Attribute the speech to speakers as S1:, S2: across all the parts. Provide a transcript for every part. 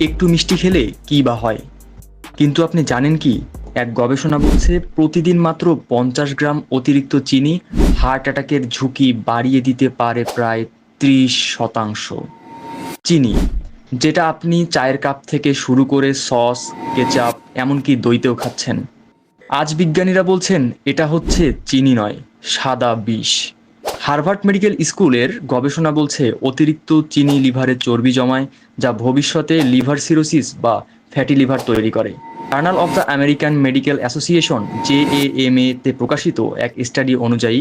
S1: একটু মিষ্টি খেলে কী বা হয়? কিন্তু আপনি জানেন কি, এক গবেষণা বলছে প্রতিদিন মাত্র পঞ্চাশ গ্রাম অতিরিক্ত চিনি হার্ট অ্যাটাকের ঝুঁকি বাড়িয়ে দিতে পারে প্রায় ত্রিশ শতাংশ। চিনি, যেটা আপনি চায়ের কাপ থেকে শুরু করে সস, কেচাপ, এমনকি দইতেও খাচ্ছেন। আজ বিজ্ঞানীরা বলছেন এটা হচ্ছে চিনি নয়, সাদা বিষ। হার্ভার্ড মেডিকেল স্কুলের গবেষণা বলছে অতিরিক্ত চিনি লিভারে চর্বি জমায়, যা ভবিষ্যতে লিভার সিরোসিস বা ফ্যাটি লিভার তৈরি করে। Journal of the American medical association, J M তে প্রকাশিত এক স্টাডি অনুযায়ী,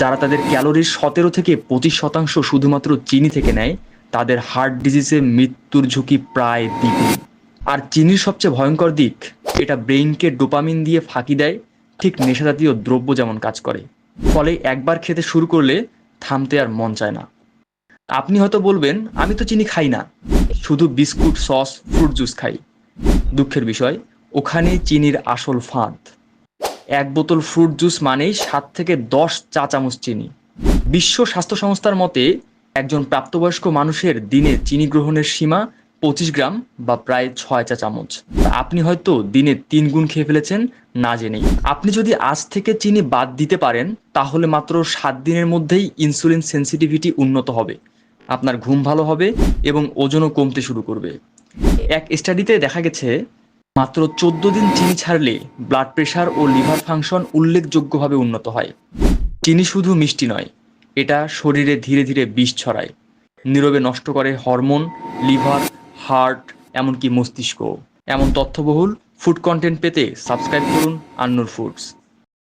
S1: যারা তাদের ক্যালোরির সতেরো থেকে পঁচিশ শতাংশ শুধুমাত্র চিনি থেকে নেয়, তাদের হার্ট ডিজিজে মৃত্যুর ঝুঁকি প্রায় দ্বিগুণ। আর চিনির সবচেয়ে ভয়ঙ্কর দিক, এটা ব্রেইনকে ডোপামিন দিয়ে ফাঁকি দেয়, ঠিক নেশাজাতীয় দ্রব্য যেমন কাজ করে। ফলে একবার খেতে শুরু করলে থামতে আর মন চায় না। আপনি হয়তো বলবেন, আমি তো চিনি খাই না। শুধু বিস্কুট, সস, ফ্রুট জুস খাই। দুঃখের বিষয়, ওখানে চিনির আসল ফাঁদ। এক বোতল ফ্রুট জুস মানেই সাত থেকে দশ চা চামচ চিনি। বিশ্ব স্বাস্থ্য সংস্থার মতে, একজন প্রাপ্তবয়স্ক মানুষের দিনে চিনি গ্রহণের সীমা পঁচিশ গ্রাম বা প্রায় ছয় চা চামচ। আপনি হয়তো দিনে তিন গুণ খেয়ে ফেলেছেন, না জেনেই। আপনি যদি আজ থেকে চিনি বাদ দিতে পারেন, তাহলে মাত্র সাত দিনের মধ্যেই ইনসুলিন সেন্সিটিভিটি উন্নত হবে। আপনার ঘুম ভালো হবে এবং ওজনও কমতে শুরু করবে। এক স্টাডিতে দেখা গেছে, মাত্র চোদ্দ দিন চিনি ছাড়লে ব্লাড প্রেশার ও লিভার ফাংশন উল্লেখযোগ্যভাবে উন্নত হয়। চিনি শুধু মিষ্টি নয়, এটা শরীরে ধীরে ধীরে বিষ ছড়ায়। নীরবে নষ্ট করে হরমোন লিভার হার্ট এমনকি মস্তিষ্ক এমন তথ্যবহুল ফুড কন্টেন্ট পেতে সাবস্ক্রাইব করুন আন্নুর ফুডস